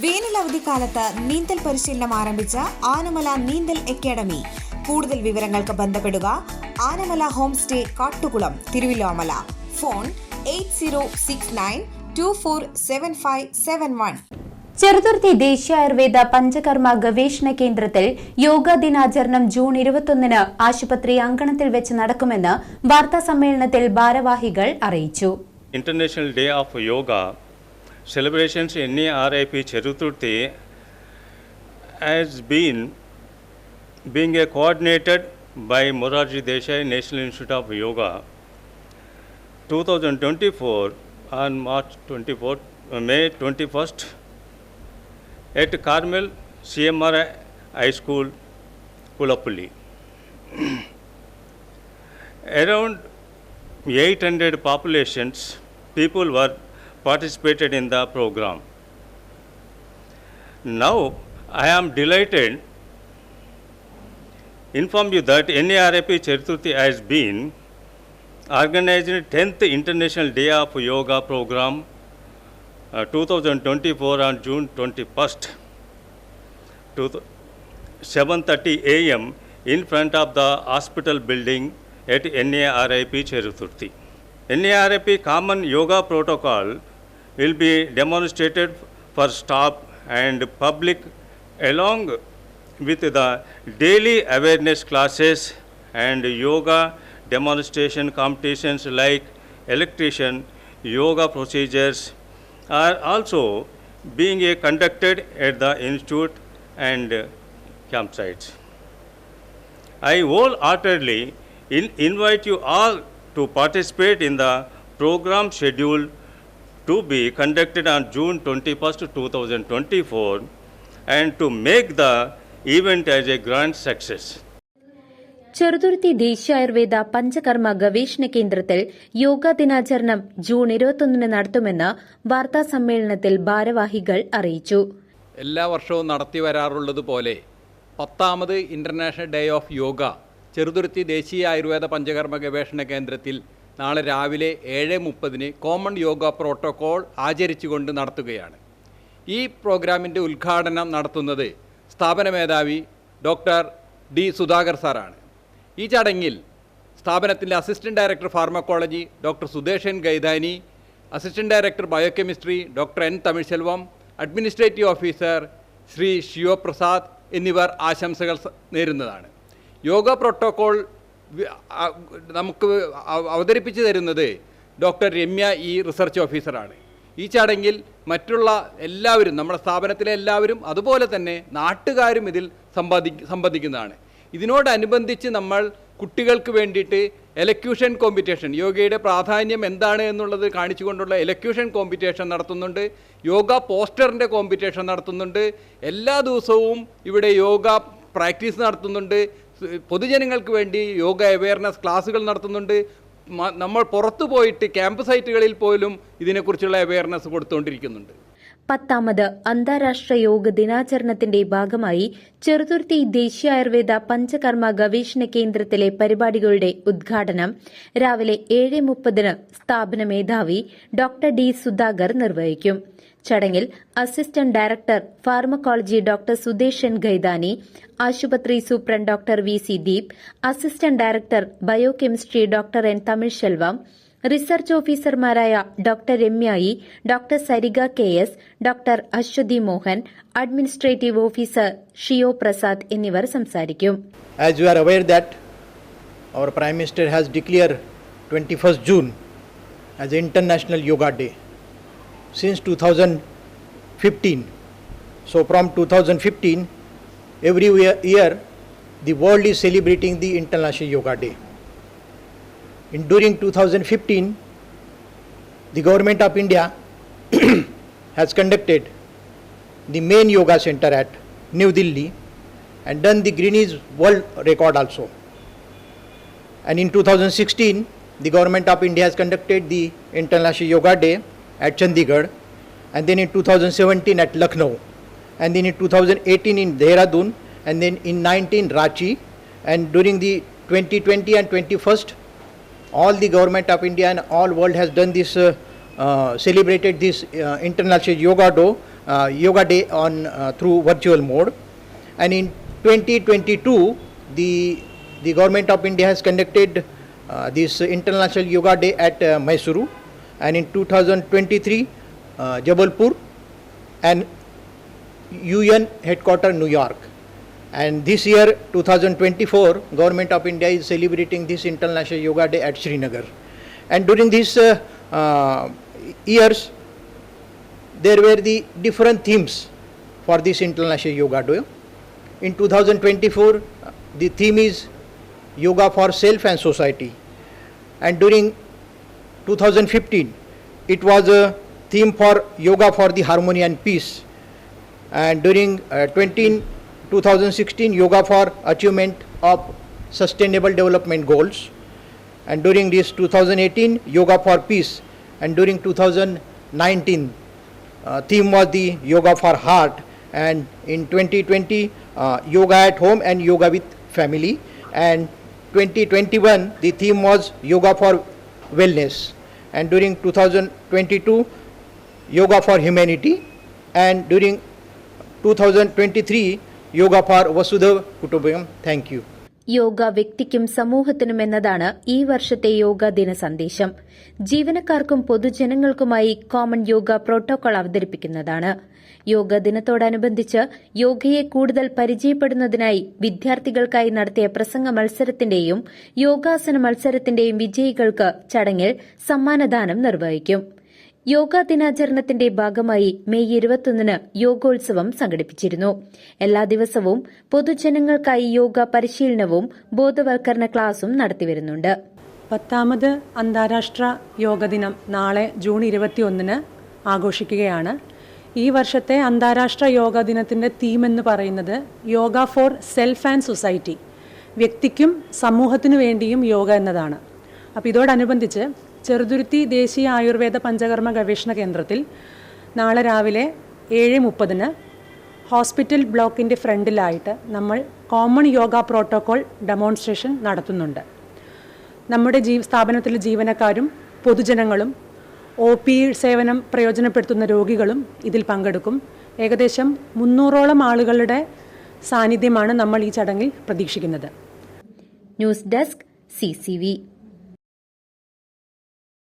വേനൽ അവധിക്കാലത്ത് നീന്തൽ പരിശീലനം ആരംഭിച്ച ആനമല നീന്തൽ അക്കാദമി. കൂടുതൽ വിവരങ്ങൾക്ക് ബന്ധപ്പെടുക Anamala home stay Kattukulam Thiruvilwamala. Phone eight zero six nine two four seven five seven one. Cheruthuruthy ദേശീയ ആയുർവേദ പഞ്ചകർമ്മ ഗവേഷണ കേന്ദ്രത്തിൽ യോഗാ ദിനാചരണം ജൂൺ ഇരുപത്തൊന്നിന് ആശുപത്രി അങ്കണത്തിൽ വെച്ച് നടക്കുമെന്ന് വാർത്താ സമ്മേളനത്തിൽ ഭാരവാഹികൾ അറിയിച്ചു. International day of Yoga celebrations in NARIP Cheruturthi has been being coordinated by Morarji Desai National Institute of Yoga 2024 on March 24, uh, May 21st at Carmel CMR High School, Kulapulli. Around 800 populations people were participated in the program now i am delighted inform you that NARP Cheruturthi has been organizing 10th International Day of Yoga program uh, 2024 on June 21st to 7:30 a.m. in front of the hospital building at NARIP Cheruturthi. NARIP common yoga protocol will be demonstrated for staff and public along with the daily awareness classes and yoga demonstration competitions like electrician yoga procedures are also being conducted at the institute and campsites. I wholeheartedly in- invite you all to participate in the program scheduled to be conducted on June 21st, 2024, and to make the event as a grand success. Cheruthuruthy ദേശീയ ആയുർവേദ പഞ്ചകർമ്മ ഗവേഷണ കേന്ദ്രത്തിൽ യോഗ ദിനാചരണം June ഇരുപത്തൊന്നിന് നടത്തുമെന്ന് വാർത്താ സമ്മേളനത്തിൽ ഭാരവാഹികൾ അറിയിച്ചു എല്ലാ വർഷവും നടത്തി വരാറുള്ളതുപോലെ പത്താമത് international day of Yoga Cheruthuruthy ദേശീയ ആയുർവേദ പഞ്ചകർമ്മ ഗവേഷണ കേന്ദ്രത്തിൽ നാളെ രാവിലെ ഏഴ് മുപ്പതിന് കോമൺ യോഗ പ്രോട്ടോകോൾ ആചരിച്ചുകൊണ്ട് നടത്തുകയാണ്. ഈ പ്രോഗ്രാമിന്റെ ഉദ്ഘാടനം നടത്തുന്നത് സ്ഥാപന മേധാവി ഡോക്ടർ ഡി സുധാകർ സാറാണ്. ഈ ചടങ്ങിൽ സ്ഥാപനത്തിന്റെ assistant director pharmacology doctor Sudeshan Gaithani assistant director biochemistry doctor N Tamilselvam administrative officer Shri Sivaprasad എന്നിവർ ആശംസകൾ നേരുന്നതാണ്. യോഗ പ്രോട്ടോകോൾ നമുക്ക് അവ- അവതരിപ്പിച്ചു തരുന്നത് ഡോക്ടർ രമ്യ ഈ റിസർച്ച് ഓഫീസറാണ്. ഈ ചടങ്ങിൽ മറ്റുള്ള എല്ലാവരും നമ്മുടെ സ്ഥാപനത്തിലെ എല്ലാവരും അതുപോലെ തന്നെ നാട്ടുകാരും ഇതിൽ സമ്പാദി സംബന്ധിക്കുന്നതാണ്. ഇതിനോടനുബന്ധിച്ച് നമ്മൾ കുട്ടികൾക്ക് വേണ്ടിയിട്ട് എലക്യൂഷൻ കോമ്പറ്റീഷൻ യോഗയുടെ പ്രാധാന്യം എന്താണ് എന്നുള്ളത് കാണിച്ചുകൊണ്ടുള്ള എലക്യൂഷൻ കോമ്പറ്റീഷൻ നടത്തുന്നുണ്ട്. യോഗ പോസ്റ്ററിന്റെ കോമ്പറ്റീഷൻ നടത്തുന്നുണ്ട്. എല്ലാ ദിവസവും ഇവിടെ യോഗ പ്രാക്ടീസ് നടത്തുന്നുണ്ട്. പൊതുജനങ്ങൾക്ക് വേണ്ടി യോഗ അവയർനെസ് ക്ലാസ്സുകൾ നടത്തുന്നുണ്ട്. നമ്മൾ പുറത്തു പോയിട്ട് ക്യാമ്പ് സൈറ്റുകളിൽ പോലും ഇതിനെക്കുറിച്ചുള്ള അവയർനെസ് കൊടുത്തുകൊണ്ടിരിക്കുന്നുണ്ട് പത്താമത് അന്താരാഷ്ട്ര യോഗ ദിനാചരണത്തിന്റെ ഭാഗമായി ചെറുതുരുത്തി ദേശീയ ആയുർവേദ പഞ്ചകർമ്മ ഗവേഷണ കേന്ദ്രത്തിലെ പരിപാടികളുടെ ഉദ്ഘാടനം രാവിലെ ഏഴ് മുപ്പതിന് സ്ഥാപന മേധാവി ഡോക്ടർ ഡി സുധാകർ നിർവഹിക്കും. ചടങ്ങിൽ assistant director pharmacology doctor Sudeshan Gaidani ആശുപത്രി superintendent doctor V C Deep assistant director biochemistry doctor N Tamil Selvam research ഓഫീസർമാരായ doctor രമ്യായി doctor Sariga K S doctor Aswathy Mohan administrative officer Shiva Prasad എന്നിവർ സംസാരിക്കും. As you are aware that our Prime Minister has declared 21st June as International Yoga Day. Since 2015. So from 2015, every year, the world is celebrating the International Yoga Day. In during 2015, the government of India has conducted the main yoga center at New Delhi and done the Greenwich World Record also. And in 2016, the government of India has conducted the International Yoga Day at Chandigarh, and then in 2017 at Lucknow, and then in 2018 in Dehradun, and then in 19 Ranchi, and during the 2020 and 21st, all the government of India and all world has done this, uh, uh, celebrated this uh, International Yoga Day uh, Yoga Day on uh, through virtual mode. And in 2022, the the government of India has conducted uh, this International Yoga Day at uh, Mysuru, and in 2023, uh, Jabalpur, and UN headquarter New York. And this year, 2024, Government of India is celebrating this International Yoga Day at Srinagar. And during these uh, uh, years, there were the different themes for this International Yoga Day. In 2024, uh, the theme is Yoga for Self and Society. And during 2015, it was a theme for Yoga for the Harmony and Peace. And during uh, 20, 2016, Yoga for Achievement of Sustainable Development Goals. And during this 2018, Yoga for Peace. And during 2019, uh, theme was the Yoga for Heart. And in 2020, uh, Yoga at Home and Yoga with Family. And 2021, the theme was Yoga for Wellness. And during 2022, Yoga for Humanity. And during 2023, Yoga for Vasudha Kutumbakam. Thank you. Yoga വ്യക്തിക്കും സമൂഹത്തിനും എന്നതാണ് ഈ വർഷത്തെ യോഗ ദിന സന്ദേശം. ജീവനക്കാർക്കും പൊതുജനങ്ങൾക്കുമായി common yoga protocol അവതരിപ്പിക്കുന്നതാണ്. യോഗ ദിനത്തോടനുബന്ധിച്ച് യോഗയെ കൂടുതൽ പരിചയപ്പെടുന്നതിനായി വിദ്യാർത്ഥികൾക്കായി നടത്തിയ പ്രസംഗ മത്സരത്തിന്റെയും യോഗാസന മത്സരത്തിന്റെയും വിജയികൾക്ക് ചടങ്ങിൽ സമ്മാനദാനം നിർവഹിക്കും. യോഗാ ദിനാചരണത്തിന്റെ ഭാഗമായി മെയ് ഇരുപത്തൊന്നിന് യോഗോത്സവം സംഘടിപ്പിച്ചിരുന്നു. എല്ലാ ദിവസവും പൊതുജനങ്ങൾക്കായി യോഗ പരിശീലനവും ബോധവൽക്കരണ ക്ലാസും നടത്തിവരുന്നുണ്ട് പത്താമത് അന്താരാഷ്ട്ര യോഗ ദിനം നാളെ ജൂൺ ഇരുപത്തിയൊന്നിന് ആഘോഷിക്കുകയാണ്. ഈ വർഷത്തെ അന്താരാഷ്ട്ര യോഗ ദിനത്തിന്റെ തീം എന്ന് പറയുന്നത് yoga for self and society വ്യക്തിക്കും സമൂഹത്തിനു വേണ്ടിയും യോഗ എന്നതാണ്. അപ്പോൾ ഇതോടനുബന്ധിച്ച് ചെറുതുരുത്തി ദേശീയ ആയുർവേദ പഞ്ചകർമ്മ ഗവേഷണ കേന്ദ്രത്തിൽ നാളെ രാവിലെ ഏഴ് മുപ്പതിന് ഹോസ്പിറ്റൽ ബ്ലോക്കിന്റെ ഫ്രണ്ടിലായിട്ട് നമ്മൾ കോമൺ യോഗ പ്രോട്ടോകോൾ ഡെമോൺസ്ട്രേഷൻ നടത്തുന്നുണ്ട്. നമ്മുടെ ജീ സ്ഥാപനത്തിലെ ജീവനക്കാരും പൊതുജനങ്ങളും ഒ പി സേവനം പ്രയോജനപ്പെടുത്തുന്ന രോഗികളും ഇതിൽ പങ്കെടുക്കും. ഏകദേശം മുന്നൂറോളം ആളുകളുടെ സാന്നിധ്യമാണ് നമ്മൾ ഈ ചടങ്ങിൽ പ്രതീക്ഷിക്കുന്നത്. News desk CCV